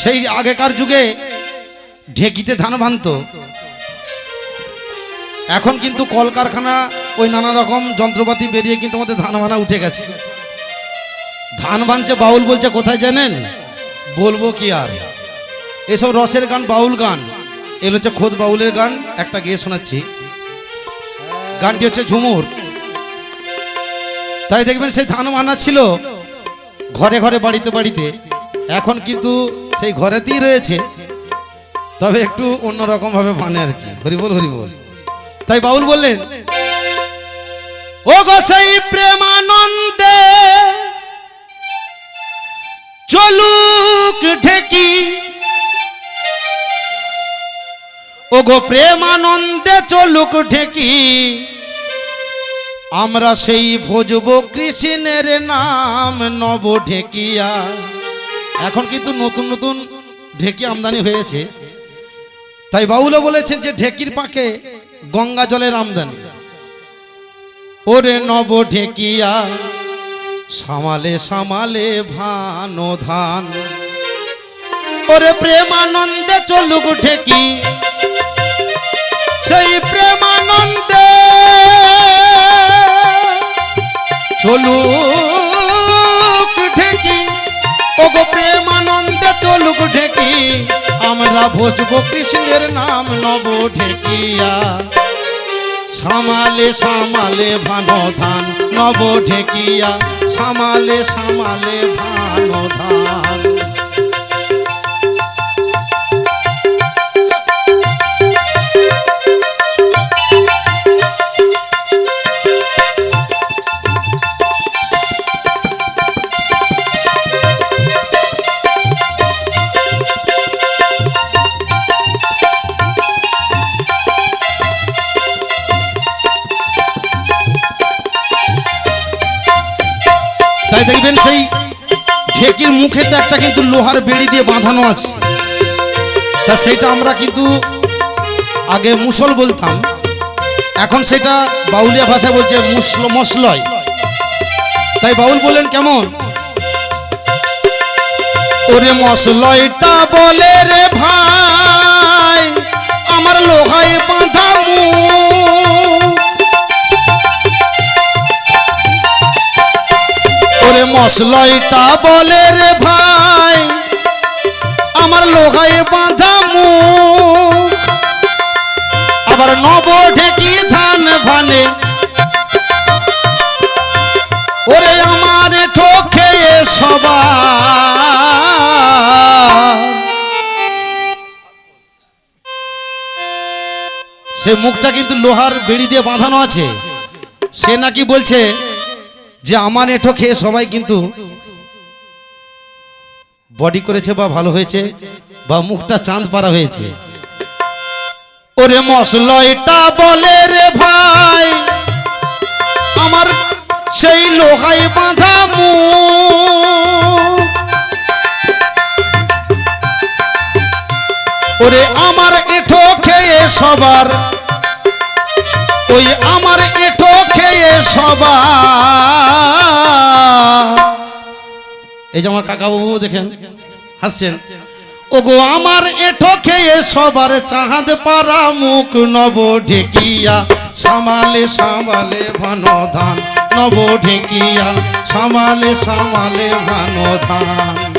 সেই আগেকার যুগে ঢেকিতে ধান ভানত এখন কিন্তু কলকারখানা ওই নানা রকম যন্ত্রপাতি বেরিয়ে কিন্তু আমাদের ধান ভানা উঠে গেছে। ধান ভাঙছে, বাউল বলছে, কোথায় জানেন? বলব কি আর। এসব রসের গান, বাউল গান। এগুলো হচ্ছে খোদ বাউলের গান, একটা গিয়ে শোনাচ্ছি। গানটি হচ্ছে ঝুমুর। তাই দেখবেন সেই ধান ভানা ছিল ঘরে ঘরে বাড়িতে বাড়িতে। এখন কিন্তু সেই ঘরেতেই রয়েছে। তবে একটু অন্যরকম ভাবে মানে আর কি। হরিবল হরিবল। তাই বাউল বললেন ও গো সেই প্রেমানন্দে চলুক ঢেকি। ও গো প্রেমানন্দে চলুক ঢেকি। আমরা সেই ভোজব কৃষ্ণের নাম নব ঢেকিয়া। এখন কিন্তু নতুন নতুন ঢেকি আমদানি হয়েছে। তাই বাউলও বলেছেন যে ঢেকির পাকে গঙ্গা জলের আমদানি। ওরে নব ঢেকিয়া, সামালে সামালে ভানো ধান। ওরে প্রেমানন্দে চলুক ঢেকি, সেই প্রেমানন্দে চলুক ঢেকি। ওগো প্রেমানন্দে চলুক ঢেকি, আমরা বসবো কৃষ্ণের নাম নব ঢেকিয়া। সামালে সামালে ভানো ধান নব ঢেকিয়া, সামালে সামালে ভানো ধান কিন্তু লোহার বেড়ি দিয়ে বাঁধানো আছে। তা সেটা আমরা কিন্তু আগে মুসল বলতাম। এখন সেটা বাউলিয়া ভাষায় বলছে মুসল মশলয় তাই বাউল বলেন কেমন? ওরে মশলয়টা বলে রে ভাই, আমার লোহায় বাঁধা মুখ ওরে মশলয়টা বলে রে ভাই আমার লোহায় বাঁধা মুখ। আবার নব ঢেকি ধান ভানে। ওরে আমার সবার। সে মুখটা কিন্তু লোহার বেড়ি দিয়ে বাঁধানো আছে। সে নাকি বলছে যে আমার এঠো খেয়ে সবাই কিন্তু বডি করেছে বা ভালো হয়েছে বা মুখটা চাঁদ পারা হয়েছে। ওরে মশলয়টা বলে রে ভাই, আমার সেই লোহায় বাঁধা মুখ। ওরে আমার এঠো খেয়ে সবার, ওই আমার এঠো খেয়ে সবার। এই যে আমার কাকা বাবু দেখেন, হাসছেন। ওগো, আমার এঠো খেয়ে সবার চাঁদ পারা মুখ নব ঢেকিয়া, সামালে সামালে ভান ধান নব ঢেকিয়া, সামালে সামালে ভান ধান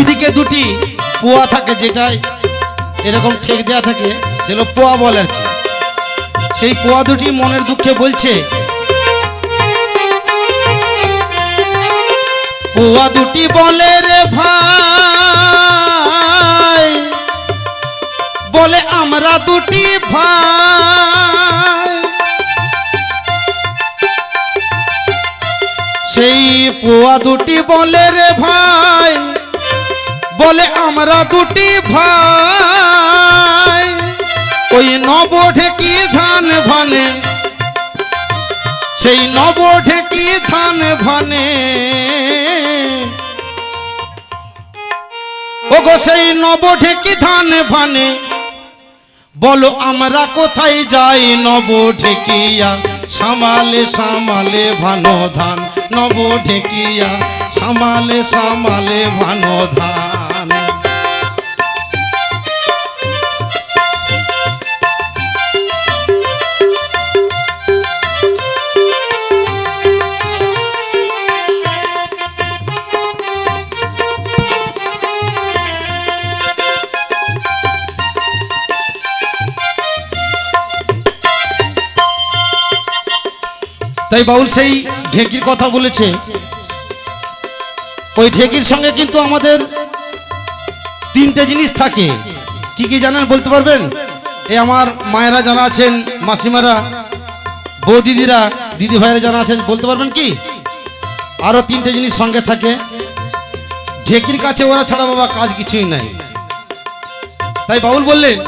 দুই দিকে দুটি, পোয়া থাকে যেটাই, এরকম ঠেক দেওয়া থাকে সেগুলো পোয়া বলে আর কি। সেই পোয়া দুটি মনের দুঃখে বলছে, পোয়া দুটি বলে রে ভাই, বলে আমরা দুটি ভাই। সেই পোয়া দুটি বলে রে ভাই বলে আমরা দুটি ভাই। ওই নব ঢেকি ধান ভানে, সেই নব ঢেকি ধান ভানে। ও গো সেই নব ঢেকি ধান ভানে, বলো আমরা কোথায় যাই নব ঢেকিয়া সামালে সামালে ভানো ধান নব ঢেকিয়া সামালে সামালে ভানো ধান। তাই বাউল সেই ঢেঁকির কথা বলেছে। ওই ঢেঁকির সঙ্গে কিন্তু আমাদের তিনটে জিনিস থাকে। কি কি জানেন বলতে পারবেন? এই আমার মায়েরা যারা আছেন, মাসিমারা বৌ দিদিরা দিদি ভাইয়েরা যারা আছেন, বলতে পারবেন কি? আরও তিনটে জিনিস সঙ্গে থাকে। ঢেকির কাছে ওরা ছাড়া বাবা কাজ কিছুই নাই। তাই বাউল বললেন,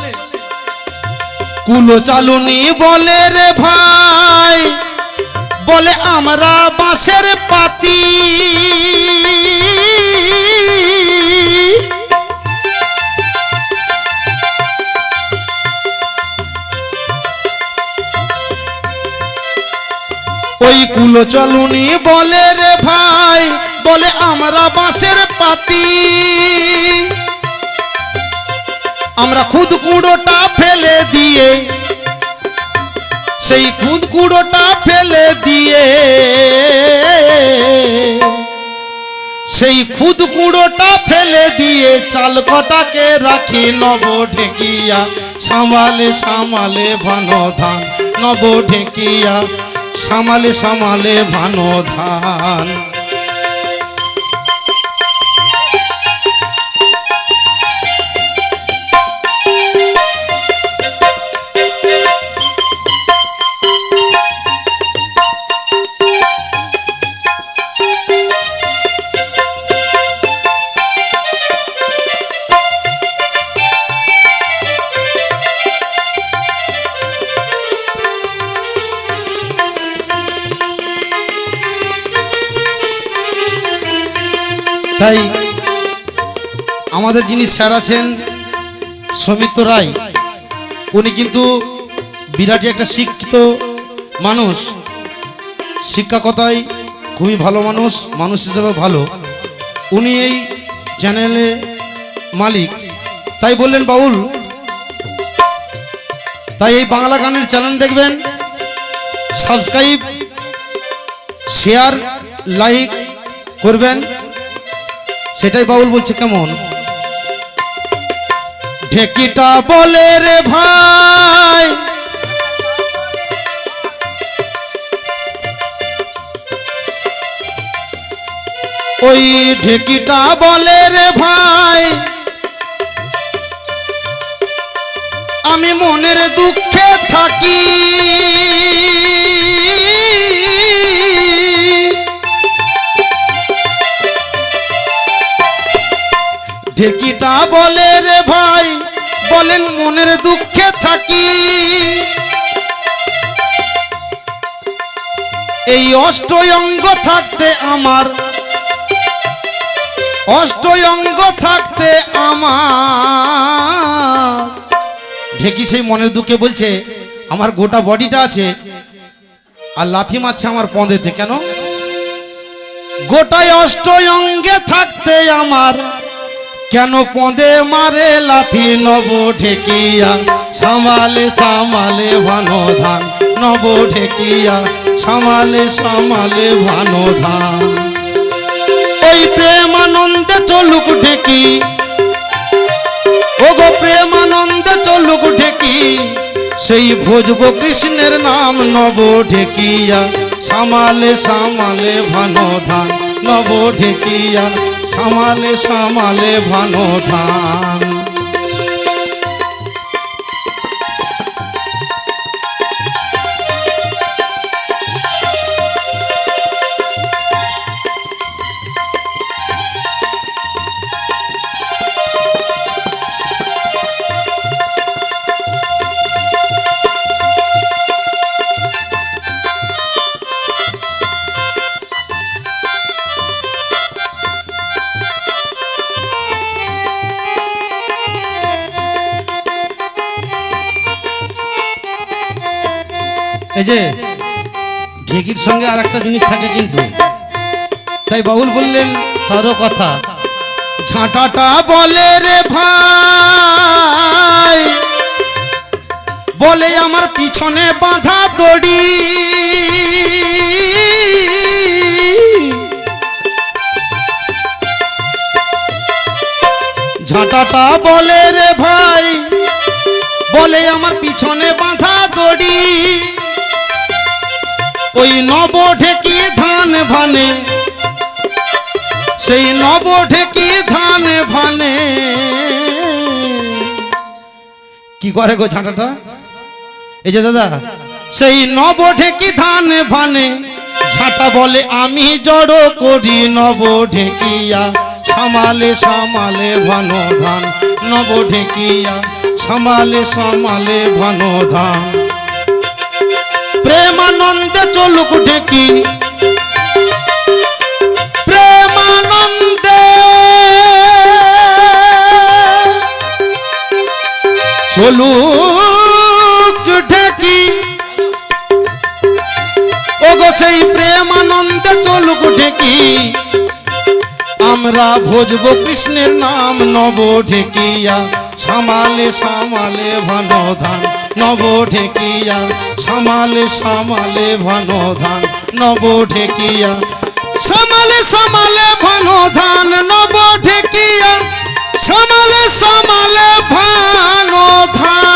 কুলো চালুনি বলে রে ভাই বলে আমরা বাঁশের পাতি। ওই কুলো চলুনি বলে রে ভাই, বলে আমরা বাঁশের পাতি। আমরা খুদ কুড়োটা ফেলে দিয়ে সেই কুদকুড়োটা ফেলে দিয়ে। সেই খুদ কুড়োটা ফেলে দিয়ে চাল কটাকে রাখি নব ঢেকিয়া সামালে সামালে ভানো ধান নব ঢেকিয়া সামালে সামালে ভানো ধান তাই আমাদের যিনি স্যার আছেন সৌমিত্র রায়, উনি কিন্তু বিরাটই একটা শিক্ষিত মানুষ। শিক্ষা কথায় খুবই ভালো মানুষ মানুষ হিসেবে ভালো। উনি এই চ্যানেলে মালিক। তাই বললেন, বাউল, তাই এই বাংলা গানের চ্যানেল দেখবেন। সাবস্ক্রাইব, শেয়ার, লাইক করবেন। সেটাই বাউল বলছে কেমন? ঢেকিটা বলে রে ভাই। ওই ঢেকিটা বলে রে ভাই। আমি মনের দুঃখে থাকি। ঢেকিটা বলে রে ভাই, বলেন মনের দুঃখে থাকি। এই অষ্টয়ঙ্গ থাকতে আমার, অষ্টয়ঙ্গ থাকতে আমার। ঢেকি সেই মনের দুঃখে বলছে, আমার গোটা বডিটা আছে আর লাথি মারছে আমার পঁদেতে কেন? গোটায় অষ্টয়ঙ্গে থাকতে আমার কেন পদে মারে লাথি নব ঢেকিয়া? সামালে সামালে ভানো ধান নব ঢেকিয়া। সামালে সামালে ভানো ধান ওই প্রেমানন্দে চলুক ঢেকি। ও গো প্রেমানন্দে চলুক ঢেকি। সেই ভোজব কৃষ্ণের নাম নব ঢেকিয়া। সামালে সামালে ভানো ধান নব ঢেকিয়া। সামালে সামালে ভানো ধান। এই যে, ঢেকির সঙ্গে আর একটা জিনিস থাকে কিন্তু। তাই বাউল বললেন তারও কথা। ঝাঁটাটা বলে রে ভাই, বলে আমার পিছনে বাঁধা দড়ি। ঝাঁটাটা বলে রে ভাই, বলে আমার পিছনে বাঁধা দড়ি। ওই নব ঢেকি ধান ভানে, সেই নব ঢেকি ধান ভানে। কি করে গো ঝাঁটাটা? এই যে দাদা, সেই নব ঢেকি ধান ভানে, ঝাঁটা বলে, আমি জড়ো করি নব ঢেকিয়া সামালে সামালে ভান ধান নব ঢেকিয়া সামালে সামালে ভান ধান। চলুক ঢেকি। প্রেমানন্দে। চলুক ঢেকি। ওগো সেই প্রেমানন্দে চলুক ঢেকি। আমরা ভজব কৃষ্ণের নাম নব ঢেকিয়া। সামালে সামালে ভান ধান। নব ঢেকিয়া সামালে সামালে ভানোধান নব ঢেকিয়া সামালে সামালে ভানোধান নব ঢেকিয়া সামালে সামালে ভানোধান